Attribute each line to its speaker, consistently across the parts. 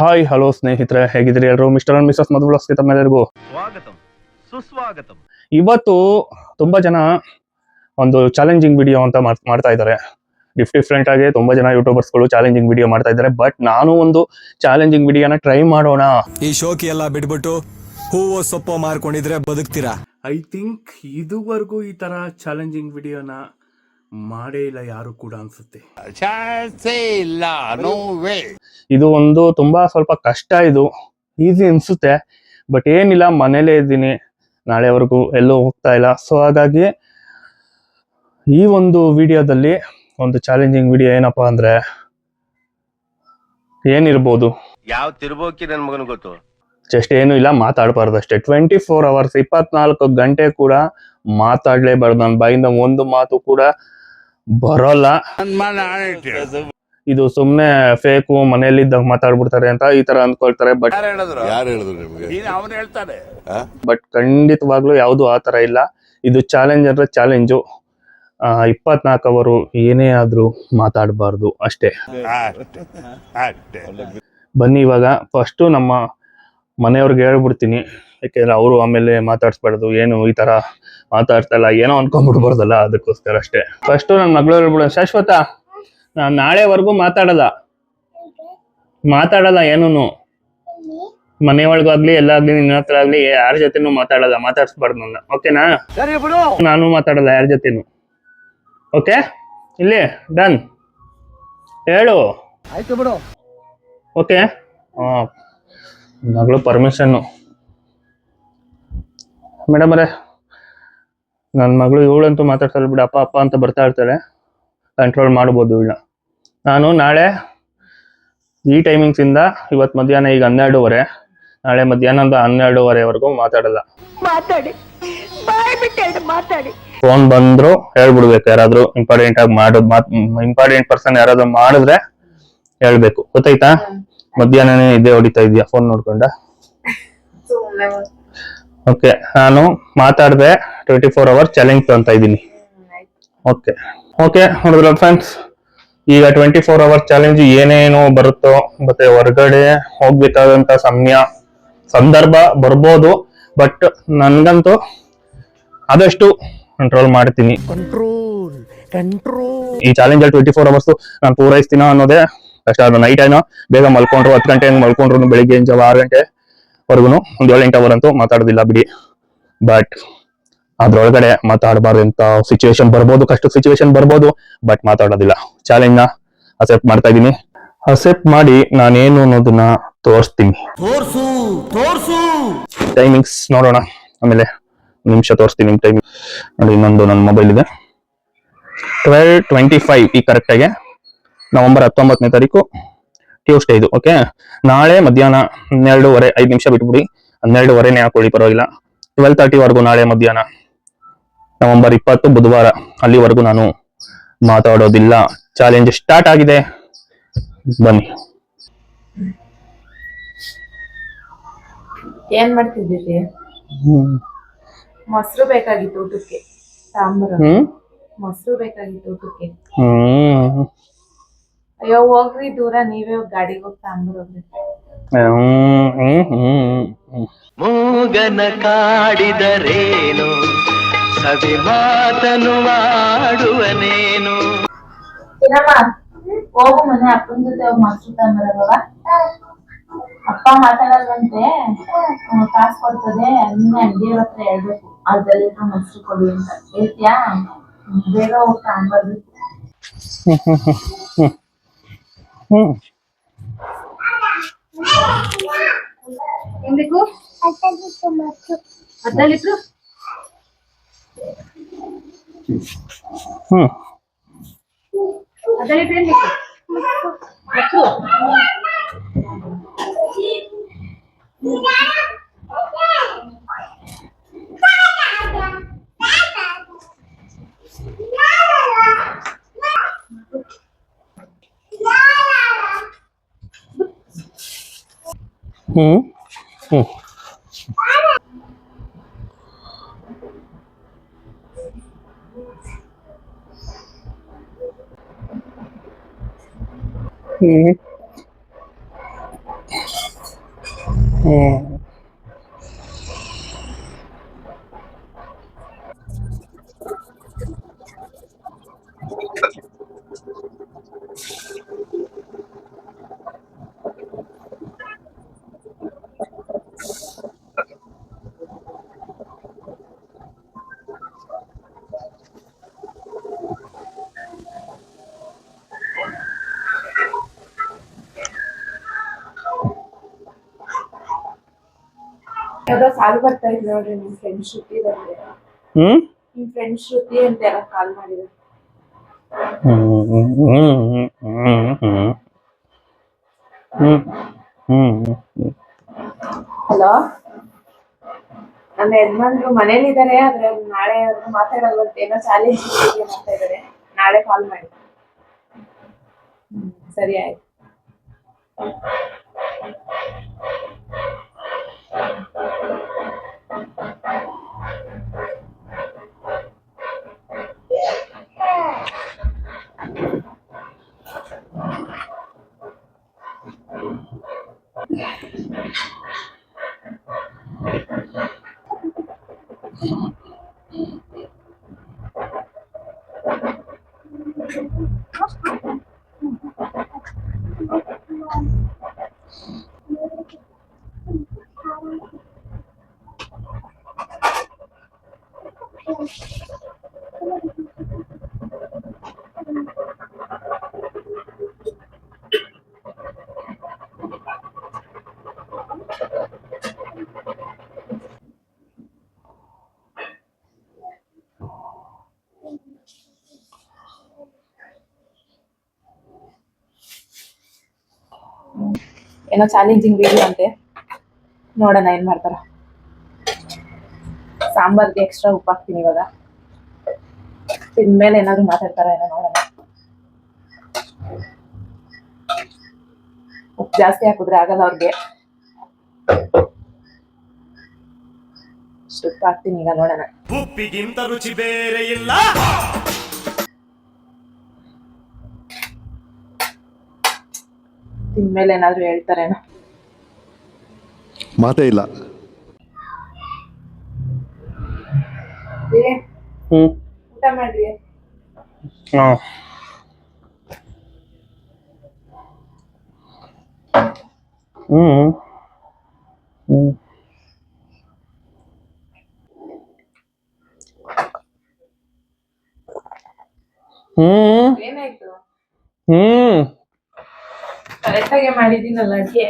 Speaker 1: Hi hello ಸ್ನೇಹಿತರೆ ಹೇಗಿದ್ರಿ ಎಲ್ಲರೂ? Mister and Mrs ಮಧುಬ್ಲಾಗ್ಸ್ಗೆ ತಮ್ಮೆಲ್ಲರಿಗೂ
Speaker 2: ಸ್ವಾಗತ. ಸುಸ್ವಾಗತಂ.
Speaker 1: ಇವತ್ತು ತುಂಬಾ ಜನ ಒಂದು ಚಾಲೆಂಜಿಂಗ್ ವಿಡಿಯೋ ಅಂತ ಮಾಡ್- ಮಾಡ್ತಾ ಇದ್ದಾರೆ. ಡಿಫ್ ಡಿಫ್ರೆಂಟ್ ಆಗಿ ತುಂಬಾ ಜನ ಯೂಟ್ಯೂಬರ್ಸ್ಗಳು ಚಾಲೆಂಜಿಂಗ್ ವಿಡಿಯೋ ಮಾಡ್ತಾ ಇದ್ದಾರೆ. ಬಟ್ ನಾನು ಒಂದು ಚಾಲೆಂಜಿಂಗ್ ವಿಡಿಯೋನ ಟ್ರೈ ಮಾಡೋಣ.
Speaker 3: ಈ ಶೋಕಿ ಎಲ್ಲ ಬಿಟ್ಬಿಟ್ಟು ಹೂವು ಸೊಪ್ಪು ಮಾರ್ಕೊಂಡಿದ್ರೆ ಬದುಕ್ತೀರಾ?
Speaker 1: ಐ ಥಿಂಕ್ ಇದುವರೆಗೂ ಈ ತರ ಚಾಲೆಂಜಿಂಗ್ ವಿಡಿಯೋನ ಮಾಡೇ ಇಲ್ಲ ಯಾರು ಕೂಡ ಅನ್ಸುತ್ತೆ.
Speaker 4: ಚಾನ್ಸೇ ಇಲ್ಲ ನೋ ವೇ
Speaker 1: ಇದು ಒಂದು ತುಂಬಾ ಸ್ವಲ್ಪ ಕಷ್ಟ ಇದು ಈಸಿ ಅನ್ಸುತ್ತೆ ಬಟ್ ಏನಿಲ್ಲ ಮನೇಲೇ ಇದ್ದೀನಿ ನಾಳೆವರೆಗೂ ಎಲ್ಲೂ ಹೋಗ್ತಾ ಇಲ್ಲ. ಸೊ ಹಾಗಾಗಿ ಈ ಒಂದು ವಿಡಿಯೋದಲ್ಲಿ ಒಂದು ಚಾಲೆಂಜಿಂಗ್ ವಿಡಿಯೋ ಏನಪ್ಪಾ ಅಂದ್ರೆ ಏನಿರ್ಬೋದು?
Speaker 2: ಯಾವ ತಿರ್ಬೋಕಿ ನನ್ ಮಗನ್ ಗೊತ್ತು?
Speaker 1: ಜಸ್ಟ್ ಏನು ಇಲ್ಲ ಮಾತಾಡಬಾರ್ದು ಅಷ್ಟೇ ಟ್ವೆಂಟಿ ಫೋರ್ ಅವರ್ಸ್ ಇಪ್ಪತ್ನಾಲ್ಕು ಗಂಟೆ ಕೂಡ ಮಾತಾಡ್ಲೇಬಾರ್ದು. ನನ್ನ ಬಾಯಿಂದ ಒಂದು ಮಾತು ಕೂಡ ಬರೋಲ್ಲ. ಇದು ಸುಮ್ನೆ ಫೇಕು ಮನೆಯಲ್ಲಿದ್ದಾಗ ಮಾತಾಡ್ಬಿಡ್ತಾರೆ ಅಂತ ಈ ತರ ಅನ್ಕೊಳ್ತಾರೆ ಬಟ್
Speaker 4: ಯಾರು ಹೇಳಿದ್ರು? ಯಾರು ಹೇಳಿದ್ರು ನಿಮ್ಗೆ? ಅವನು ಹೇಳ್ತಾನೆ.
Speaker 1: ಬಟ್ ಖಂಡಿತವಾಗ್ಲೂ ಯಾವುದು ಆ ತರ ಇಲ್ಲ. ಇದು ಚಾಲೆಂಜ್ ಅಂದ್ರೆ ಚಾಲೆಂಜು ಇಪ್ಪತ್ನಾಲ್ಕು ಅವರು ಏನೇ ಆದ್ರೂ ಮಾತಾಡಬಾರ್ದು ಅಷ್ಟೇ. ಬನ್ನಿ ಇವಾಗ ಫಸ್ಟು ನಮ್ಮ ಮನೆಯವ್ರಿಗೆ ಹೇಳ್ಬಿಡ್ತೀನಿ. ಯಾಕೆಂದ್ರೆ ಅವರು ಆಮೇಲೆ ಮಾತಾಡ್ಸ್ಬಾರ್ದು ಏನು ಈ ತರ ಮಾತಾಡ್ತಾ ಇಲ್ಲ ಏನೋ ಅನ್ಕೊಂಡ್ಬಿಡ್ಬಾರ್ದಲ್ಲ ಅದಕ್ಕೋಸ್ಕರ ಅಷ್ಟೇ. ಫಸ್ಟು ನನ್ನ ಮಗಳು ಹೇಳ್ಬಿಡ ಶಾಶ್ವತ ನಾನು ನಾಳೆವರೆಗೂ ಮಾತಾಡಲ್ಲ. ಮಾತಾಡಲ್ಲ ಏನೂ ಮನೆ ಎಲ್ಲ ಎಲ್ಲಾಗ್ಲಿ ನಿನ್ನ ಹತ್ರ ಆಗ್ಲಿ ಯಾರ ಜೊತೆನೂ ಮಾತಾಡಲ್ಲ ಮಾತಾಡ್ಸ್ಬಾರ್ದು ನನ್ನ. ಓಕೆನಾ ನಾನು ಮಾತಾಡಲ್ಲ ಯಾರ ಜೊತೆನೂ. ಓಕೆ ಇಲ್ಲಿ ಡನ್ ಹೇಳು.
Speaker 4: ಆಯ್ತು ಬಿಡು.
Speaker 1: ಓಕೆ ಹಾ ಮಗಳು ಪರ್ಮಿಷನ್ನು ಮೇಡಮ್ ಅವರೇ ನನ್ನ ಮಗಳು ಇವಳಂತೂ ಮಾತಾಡ್ತಾಳೆ ಬಿಡು ಅಪ್ಪ ಅಪ್ಪ ಅಂತ ಬರ್ತಾ ಇರ್ತಾಳೆ ಕಂಟ್ರೋಲ್ ಮಾಡ್ಬೋದು ಇವಳನ್ನ ನಾನು ನಾಳೆ ಈ ಟೈಮಿಂಗ್ಸಿಂದ ಇವತ್ತು ಮಧ್ಯಾಹ್ನ ಈಗ ಹನ್ನೆರಡೂವರೆ ನಾಳೆ ಮಧ್ಯಾಹ್ನದ ಹನ್ನೆರಡೂವರೆವರೆಗೂ ಮಾತಾಡಲ್ಲ.
Speaker 5: ಮಾತಾಡಿ. ಬಾಯ್ ಬಿಟ್ಟು ಮಾತಾಡಿ.
Speaker 1: ಫೋನ್ ಬಂದ್ರು ಹೇಳ್ಬಿಡ್ಬೇಕು ಯಾರಾದ್ರೂ ಇಂಪಾರ್ಟೆಂಟ್ ಆಗಿ ಮಾಡೋದು ಮಾತ್ ಇಂಪಾರ್ಟೆಂಟ್ ಪರ್ಸನ್ ಯಾರಾದ್ರೂ ಮಾಡಿದ್ರೆ ಹೇಳ್ಬೇಕು. ಗೊತ್ತಾಯ್ತಾ? ಮಧ್ಯಾಹ್ನನೇ ಇದೆ ಹೊಡಿತಾ ಇದೀಯಾ ಫೋನ್ ನೋಡ್ಕೊಂಡ? ಓಕೆ ನಾನು ಮಾತಾಡ್ದೆ ಟ್ವೆಂಟಿ ಫೋರ್ ಅವರ್ ಚಾಲೆಂಜ್ ತಗೊಂತ ಇದ್ದೀನಿ. ಓಕೆ ಓಕೆ ನೋಡಿದ್ರ ಫ್ರೆಂಡ್ಸ್ ಈಗ ಟ್ವೆಂಟಿ ಫೋರ್ ಅವರ್ಸ್ ಚಾಲೆಂಜ್ ಏನೇನೋ ಬರುತ್ತೋ ಮತ್ತೆ ಹೊರಗಡೆ ಹೋಗ್ಬೇಕಾದಂತ ಸಮಯ ಸಂದರ್ಭ ಬರ್ಬೋದು ಬಟ್ ನನ್ಗಂತೂ ಆದಷ್ಟು ಕಂಟ್ರೋಲ್ ಮಾಡ್ತೀನಿ. ಈ ಚಾಲೆಂಜ್ ಅಲ್ಲಿ ಟ್ವೆಂಟಿ ಫೋರ್ ಅವರ್ಸ್ ನಾನು ಪೂರೈಸ್ತೀನ ಅನ್ನೋದೇ ಕಷ್ಟ ಅದು ನೈಟ್ ಏನೋ ಬೇಗ ಮಲ್ಕೊಂಡ್ರು ಹತ್ತು ಗಂಟೆ ಹೆಂಗ್ ಮಲ್ಕೊಂಡ್ರು ಬೆಳಿಗ್ಗೆ ಜಾವ ಆರು ಗಂಟೆವರೆಗೂ ಒಂದು ಏಳು ಎಂಟು ಅವರ್ ಅಂತೂ ಮಾತಾಡೋದಿಲ್ಲ ಬಿಡಿ. ಬಟ್ ಅದ್ರೊಳಗಡೆ ಮಾತಾಡಬಾರ್ದು ಅಂತ ಸಿಚುವೇಶನ್ ಬರ್ಬೋದು ಕಷ್ಟ ಸಿಚುವೇಶನ್ ಬರ್ಬೋದು ಬಟ್ ಮಾತಾಡೋದಿಲ್ಲ. ಚಾಲೆಂಜ್ನ ಅಕ್ಸೆಪ್ಟ್ ಮಾಡ್ತಾ ಇದ್ದೀನಿ. ಅಕ್ಸೆಪ್ಟ್ ಮಾಡಿ ನಾನೇನು ಅನ್ನೋದನ್ನ ತೋರಿಸ್ತೀನಿ.
Speaker 3: ತೋರ್ಸು ತೋರ್ಸು!
Speaker 1: ಟೈಮಿಂಗ್ಸ್ ನೋಡೋಣ ಆಮೇಲೆ ನಿಮಿಷ ತೋರಿಸ್ತೀನಿ ನಿಮ್ ಟೈಮಿಂಗ್ ನೋಡಿ ಇನ್ನೊಂದು ನನ್ನ ಮೊಬೈಲ್ ಇದೆ. ಟ್ವೆಲ್ ಟ್ವೆಂಟಿ ಫೈವ್ ಈ ಕರೆಕ್ಟಾಗಿ ನವೆಂಬರ್ ಹತ್ತೊಂಬತ್ತನೇ ತಾರೀಕು ಟ್ಯೂಸ್ಡೇ ಇದು ಓಕೆ ನಾಳೆ ಮಧ್ಯಾಹ್ನ ಹನ್ನೆರಡೂವರೆ ಐದು ನಿಮಿಷ ಬಿಟ್ಬಿಡಿ. ಹನ್ನೆರಡುವರೆನೇ ಹಾಕೊಳ್ಳಿ ಪರವಾಗಿಲ್ಲ. ಟ್ವೆಲ್ ತರ್ಟಿವರೆಗೂ ನಾಳೆ ಮಧ್ಯಾಹ್ನ. ನವೆಂಬರ್ ಇಪ್ಪತ್ತು ಬುಧವಾರ ಅಲ್ಲಿವರೆಗೂ ನಾನು ಮಾತಾಡೋದಿಲ್ಲ. ಚಾಲೆಂಜ್ ಸ್ಟಾರ್ಟ್ ಆಗಿದೆ. ಬನ್ನಿ.
Speaker 6: ಏನ್ ಮಾಡ್ತಿದ್ದೀರಿ? ಮೊಸರು ಬೇಕಾಗಿತ್ತು ಊಟಕ್ಕೆ ಸಾಂಬಾರು. ಮೊಸರು ಬೇಕಾಗಿತ್ತು ಊಟಕ್ಕೆ. ಅಯ್ಯೋ ಹೋಗ್ರಿ ದೂರ ನೀವೇ ಗಾಡಿಗೆ ಹೋಗಿ
Speaker 1: ಹ್ಮ್
Speaker 2: ಮೂಗನ ಕಾಡಿದರೇನು ಸವಿ ಮಾತನು ಮಾಡುವನೇನು
Speaker 6: ಏನಮ್ಮ? ಹೋಗು ಮನೆ ಅಪ್ಪನ ಜೊತೆ ಹೋಗಿ ಮೊಸರು ತಗೊಂಬರವ ಅಪ್ಪ ಮಾತಾಡಲ್ವಂತೆ? ಕಾಸು ಕೊಡ್ತದೆ ನಿನ್ನೆ ಅಂಗಡಿ ಹತ್ರ ಹೇಳ್ಬೇಕು ಅದ್ರಲ್ಲಿ ಲೀಟರ್ ಮೊಸರು ಕೊಡಿ ಅಂತ. ಹೇಳ್ತೀಯಾ? ಹ್ಮ್, ಬೇಗ ಹೋಗಿ ತಗೊಂಬರ್ಬೇಕು
Speaker 1: ಹ್ಮ್
Speaker 6: ಏನ್ ಬೇಕು ಅರ್ಧ ಲೀಟ್ರು
Speaker 1: ಹ್ಮ್
Speaker 6: ಅರ್ಧ ಲೀಟ್ರ್ ಏನ್ ಬೇಕು ಯಾವ್ದೋ ಸಾಲು ಬರ್ತಾ ಇದ್ ನೋಡ್ರಿ ನಿಮ್ ಫ್ರೆಂಡ್ ಶ್ರುತಿ
Speaker 1: ಹ್ಮ್?
Speaker 6: ನಿಮ್ ಫ್ರೆಂಡ್ ಶ್ರುತಿ ಅಂತ ಯಾರೋ ಕಾಲ್ ಮಾಡಿದ್ರು. ಹಲೋ? ನನ್ನ ಯಜಮಾನ್ರು ಮನೇಲಿದ್ದಾರೆ ಆದ್ರೆ ಅವ್ರು ನಾಳೆ ಅವ್ರು ಮಾತಾಡೋದಂತೆ ಏನೋ ಚಾಲೆಂಜ್ ಅಂತ ಇದಾರೆ. ನಾಳೆ ಕಾಲ್ ಮಾಡಿ. ಹ್ಮ್, ಸರಿ ಆಯ್ತು. Yeah. ಏನೋ ಚಾಲೆಂಜಿಂಗ್ ವಿಡಿಯೋ ಅಂತೆ. ನೋಡೋಣ ಏನ್ ಮಾಡ್ತಾರ. ಸಾಂಬಾರ್ಗೆ ಎಕ್ಸ್ಟ್ರಾ ಉಪ್ಪು ಹಾಕ್ತೀನಿ ಇವಾಗ. ತಿಂದ್ಮೇಲೆ ಏನಾದ್ರು ಮಾತಾಡ್ತಾರ ಏನೋ ನೋಡೋಣ. ಉಪ್ಪು ಜಾಸ್ತಿ ಹಾಕಿದ್ರೆ ಆಗಲ್ಲ ಅವ್ರಿಗೆ. ಉಪ್ಪು ಹಾಕ್ತೀನಿ ಈಗ ನೋಡೋಣ.
Speaker 3: ಉಪ್ಪಿಗಿಂತ ರುಚಿ ಬೇರೆ ಇಲ್ಲ.
Speaker 6: ತಿಂದ್ಮೇಲೆ ಏನಾದ್ರು ಹೇಳ್ತಾರೇನೋ.
Speaker 7: ಮಾತೇ ಇಲ್ಲ.
Speaker 6: ಏ,
Speaker 1: ಹ್ಮ್.
Speaker 6: ಊಟ ಮಾಡ್ರಿ.
Speaker 1: ಹಾ. ಹ್ಮ್. ಹ್ಮ್. ಹ್ಮ್.
Speaker 6: ಏನಾಯ್ತು?
Speaker 1: ಹ್ಮ್.
Speaker 6: ಕರೆಕ್ಟಾಗೆ ಮಾಡಿದ್ದೀನಲ್ಲ ಅಡ್ಗೆ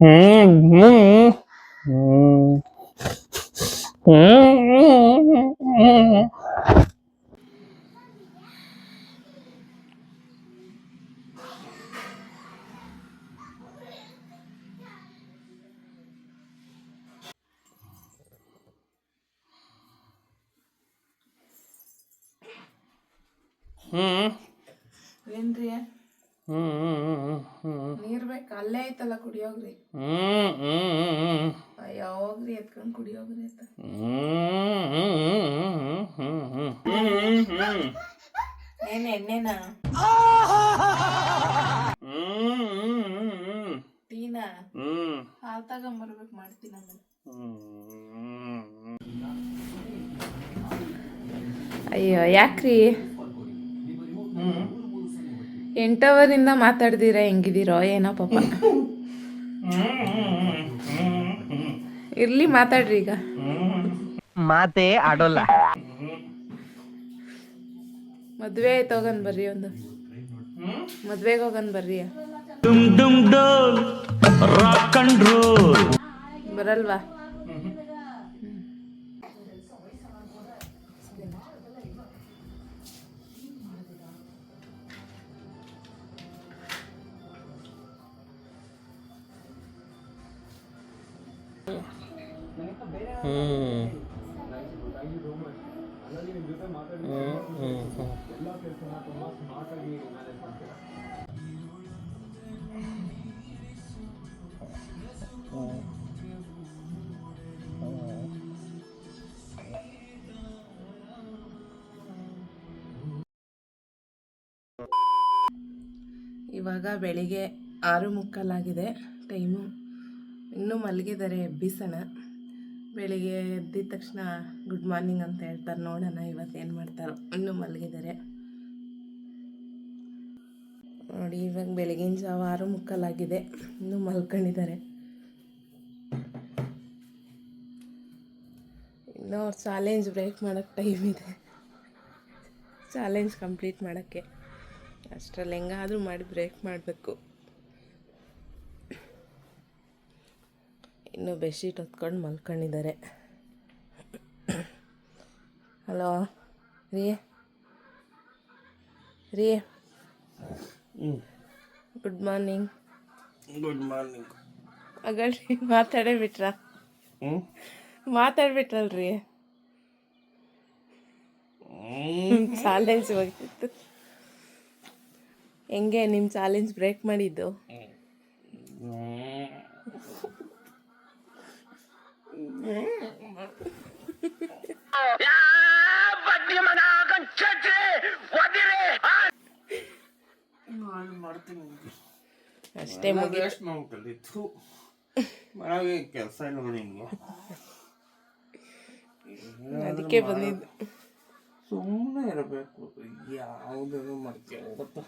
Speaker 1: ಹ್ಮ್ ಹ್ಮ್ ಹ್ಮ್
Speaker 6: ಏನ್ರಿ? ನೀರ್ ಬೇಕು, ಅಲ್ಲೇ ಐತಲ್ಲ ಕುಡಿಯೋಗ್ರಿ. ಅಯ್ಯೋ, ಹೋಗ್ರಿ, ಎತ್ಕೊಂಡ್ ಕುಡಿಯೋಗ್ರಿ ಅಂತ. ಏನ್ ಎಣ್ಣೆನ? ಟೀನಾ? ಹಾಲ್ ತಗೊಂಬರ್ಬೇಕು ಮಾಡ್ತೀನಿ ನಾನು ಅಯ್ಯೋ, ಯಾಕ್ರಿ? ಎಂಟವರಿಂದ ಮಾತಾಡ್ದಿರ ಹೆಂಗಿದಿರೋ ಏನೋ ಪಾಪ. ಇರ್ಲಿ ಮಾತಾಡ್ರಿ ಈಗ.
Speaker 2: ಮಾತೇ ಆಡೋಲ್ಲ.
Speaker 6: ಮದ್ವೆ ಆಯ್ತು ಹೋಗನ್ ಬರ್ರಿ ಒಂದು. ಮದ್ವೆಗೆ ಹೋಗನ್ ಬರ್ರಿ. ಬರಲ್ವಾ?
Speaker 7: ಇವಾಗ ಬೆಳಿಗ್ಗೆ ಆರು ಮುಕ್ಕಾಲಾಗಿದೆ. ಟೈಮು ಇನ್ನೂ ಮಲಗಿದ್ದಾರೆ ಎಬ್ಬಿಸೋಣ. ಬೆಳಿಗ್ಗೆ ಎದ್ದಿದ ತಕ್ಷಣ ಗುಡ್ ಮಾರ್ನಿಂಗ್ ಅಂತ ಹೇಳ್ತಾರೆ. ನೋಡೋಣ ಇವತ್ತು ಏನು ಮಾಡ್ತಾರೋ. ಇನ್ನೂ ಮಲಗಿದ್ದಾರೆ ನೋಡಿ, ಇವಾಗ ಬೆಳಗಿನ ಜಾವ ಆರು ಮುಕ್ಕಾಲಾಗಿದೆ. ಇನ್ನೂ ಮಲ್ಕೊಂಡಿದ್ದಾರೆ. ಇನ್ನೂ ಅವ್ರು ಚಾಲೆಂಜ್ ಬ್ರೇಕ್ ಮಾಡೋಕ್ಕೆ ಟೈಮ್ ಇದೆ. ಚಾಲೆಂಜ್ ಕಂಪ್ಲೀಟ್ ಮಾಡೋಕ್ಕೆ. ಅಷ್ಟರಲ್ಲಿ ಹೆಂಗಾದರೂ ಮಾಡಿ ಬ್ರೇಕ್ ಮಾಡಬೇಕು. ಇನ್ನು ಬೆಡ್ಶೀಟ್ ಹೊತ್ಕೊಂಡು ಮಲ್ಕೊಂಡಿದ್ದಾರೆ. ಹಲೋ ರೀ? ರೀ? ಗುಡ್ ಮಾರ್ನಿಂಗ್
Speaker 8: ಗುಡ್ ಮಾರ್ನಿಂಗ್
Speaker 7: ಅಗಳ್ರಿ ಮಾತಾಡೇ ಬಿಟ್ರಾ? ಮಾತಾಡ್ಬಿಟ್ರಲ್ರಿ? ಚಾಲೆಂಜ್ ಹೋಗಿತ್ತು ಹೆಂಗೆ ನಿಮ್ಮ ಚಾಲೆಂಜ್ ಬ್ರೇಕ್ ಮಾಡಿದ್ದು? ಅಷ್ಟೇ
Speaker 8: ಕೆಲಸ ಇಲ್ಲ
Speaker 7: ಅದಕ್ಕೆ ಬಂದಿದ್ದು.
Speaker 8: ಸುಮ್ಮನೆ ಇರಬೇಕು. ಯಾವುದನ್ನು ಮಾಡ್ತೀವಿ ಗೊತ್ತಾ?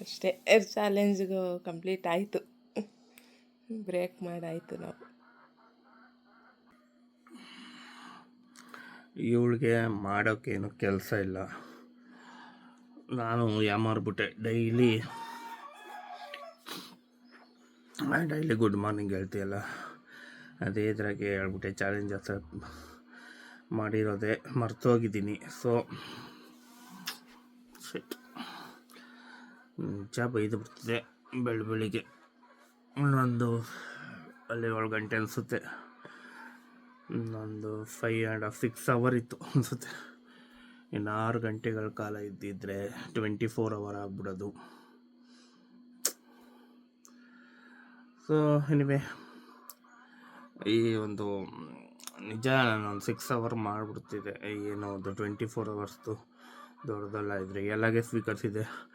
Speaker 7: ಅಷ್ಟೇ. ಚಾಲೆಂಜ್ಗೂ ಕಂಪ್ಲೀಟ್ ಆಯಿತು. ಬ್ರೇಕ್ ಮಾಡಾಯಿತು ನಾವು.
Speaker 8: ಇವಳಿಗೆ ಮಾಡೋಕ್ಕೇನು ಕೆಲಸ ಇಲ್ಲ. ನಾನು ಯಾಮಾರ್ಬಿಟ್ಟೆ ಡೈಲಿ ಡೈಲಿ ಗುಡ್ ಮಾರ್ನಿಂಗ್ ಹೇಳ್ತೀಯಲ್ಲ. ಅದೇ ಇದ್ರಾಗೆ ಹೇಳ್ಬಿಟ್ಟೆ. ಚಾಲೆಂಜ್ ಮಾಡಿರೋದೆ ಮರ್ತೋಗಿದ್ದೀನಿ. ಸೊ ಸೆಟ್ ನಿಜ ಬೈದು ಬಿಡ್ತಿದೆ ಬೆಳ ಬೆಳಿಗ್ಗೆ. ಇನ್ನೊಂದು ಅಲ್ಲಿ ಏಳು ಗಂಟೆ ಅನಿಸುತ್ತೆ. ಇನ್ನೊಂದು five and half six hour ಇತ್ತು ಅನಿಸುತ್ತೆ. ಇನ್ನು ಆರು ಗಂಟೆಗಳ ಕಾಲ ಇದ್ದಿದ್ರೆ ಟ್ವೆಂಟಿ ಫೋರ್ ಅವರ್ ಆಗ್ಬಿಡೋದು. ಸೊ ಎನಿವೆ ಈ ಒಂದು ನಿಜ ನಾನು ಸಿಕ್ಸ್ ಅವರ್ ಮಾಡಿಬಿಡ್ತಿದ್ದೆ. ಏನೋ ಅದು ಟ್ವೆಂಟಿ ಫೋರ್ ಅವರ್ಸ್ದು ದೊಡ್ಡದಲ್ಲ ಇದ್ರೆ ಎಲ್ಲಾಗೆ ಸ್ವೀಕರ್ಸ್ ಇದೆ.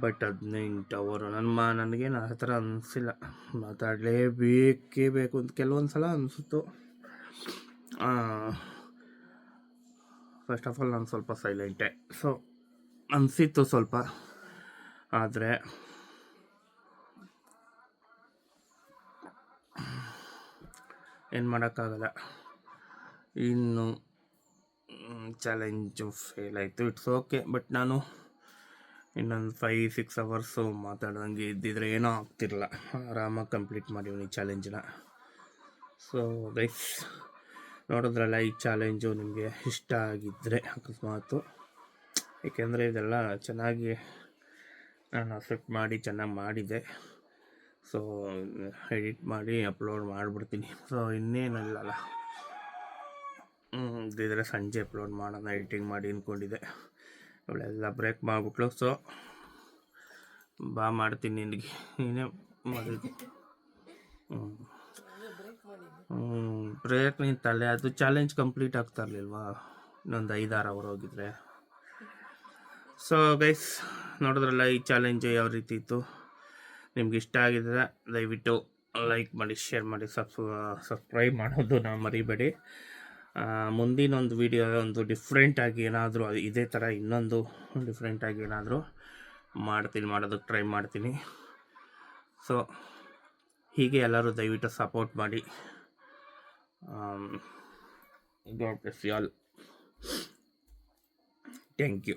Speaker 8: ಬಟ್ ಹದಿನೆಂಟು ಅವರು ನನ್ನ ಮಾ, ನನಗೇನು ಆ ಥರ ಅನಿಸಿಲ್ಲ. ಮಾತಾಡಲೇಬೇಕೇ ಬೇಕು ಅಂತ ಕೆಲವೊಂದು ಸಲ ಅನಿಸ್ತು ಫಸ್ಟ್ ಆಫ್ ಆಲ್ ನಾನು ಸ್ವಲ್ಪ ಸೈಲೆಂಟೆ ಸೊ ಅನಿಸಿತ್ತು ಸ್ವಲ್ಪ. ಆದರೆ, ಏನು ಮಾಡೋಕ್ಕಾಗಲ್ಲ. ಇನ್ನು ಚಾಲೆಂಜು ಫೇಲ್ ಆಯಿತು. ಇಟ್ಸ್ ಓಕೆ ಬಟ್ ನಾನು ಇನ್ನೊಂದು ಫೈವ್ ಸಿಕ್ಸ್ ಅವರ್ಸು ಮಾತಾಡ್ದಂಗೆ ಇದ್ದಿದ್ರೆ ಏನೋ ಆಗ್ತಿರಲ್ಲ ಆರಾಮಾಗಿ ಕಂಪ್ಲೀಟ್ ಮಾಡಿವ್ನಿ ಚಾಲೆಂಜನ್ನ ಸೊ ಗೈಸ್ ನೋಡಿದ್ರಲ್ಲ ಈ ಚಾಲೆಂಜು ನಿಮಗೆ ಇಷ್ಟ ಆಗಿದ್ದರೆ ಅಕಸ್ಮಾತು. ಏಕೆಂದರೆ ಇದೆಲ್ಲ ಚೆನ್ನಾಗಿ ನಾನು ಅಕ್ಸೆಪ್ಟ್ ಮಾಡಿ ಚೆನ್ನಾಗಿ ಮಾಡಿದೆ. ಸೊ ಎಡಿಟ್ ಮಾಡಿ ಅಪ್ಲೋಡ್ ಮಾಡಿಬಿಡ್ತೀನಿ. ಸೊ ಇನ್ನೇನಲ್ಲಲ್ಲ ಇದ್ದಿದ್ರೆ ಸಂಜೆ ಅಪ್ಲೋಡ್ ಮಾಡೋಣ ಎಡಿಟಿಂಗ್ ಮಾಡಿ ಅಂದ್ಕೊಂಡಿದ್ದೆ ಅವಳೆಲ್ಲ ಬ್ರೇಕ್ ಮಾಡಿಬಿಟ್ಲು ಸೊ ಬಾ ಮಾಡ್ತೀನಿ ನಿನಗೆ. ನೀನೇ ಮಾಡಿದ್ದು ಹ್ಞೂ ಬ್ರೇಕ್ ನಿಂತಲ್ಲೇ ಅದು ಚಾಲೆಂಜ್ ಕಂಪ್ಲೀಟ್ ಆಗ್ತಾ ಇರಲಿಲ್ವಾ? ಇನ್ನೊಂದು ಐದಾರು ಅವರ್ ಹೋಗಿದ್ರೆ. ಸೊ ಗೈಸ್ ನೋಡಿದ್ರಲ್ಲ ಈ ಚಾಲೆಂಜ್ ಯಾವ ರೀತಿ ಇತ್ತು? ನಿಮ್ಗೆ ಇಷ್ಟ ಆಗಿದ್ರೆ ದಯವಿಟ್ಟು ಲೈಕ್ ಮಾಡಿ ಶೇರ್ ಮಾಡಿ ಸಬ್ಸ್ ಸಬ್ಸ್ಕ್ರೈಬ್ ಮಾಡೋದು ನಾವು ಮರಿಬೇಡಿ. ಮುಂದಿನ ಒಂದು ವಿಡಿಯೋ ಒಂದು ಡಿಫ್ರೆಂಟಾಗಿ ಏನಾದರೂ ಇದೇ ಥರ ಇನ್ನೊಂದು ಡಿಫ್ರೆಂಟಾಗಿ ಏನಾದರೂ ಮಾಡ್ತೀನಿ ಮಾಡೋದಕ್ಕೆ ಟ್ರೈ ಮಾಡ್ತೀನಿ. ಸೊ ಹೀಗೆ ಎಲ್ಲರೂ ದಯವಿಟ್ಟು ಸಪೋರ್ಟ್ ಮಾಡಿ. God bless you all thank you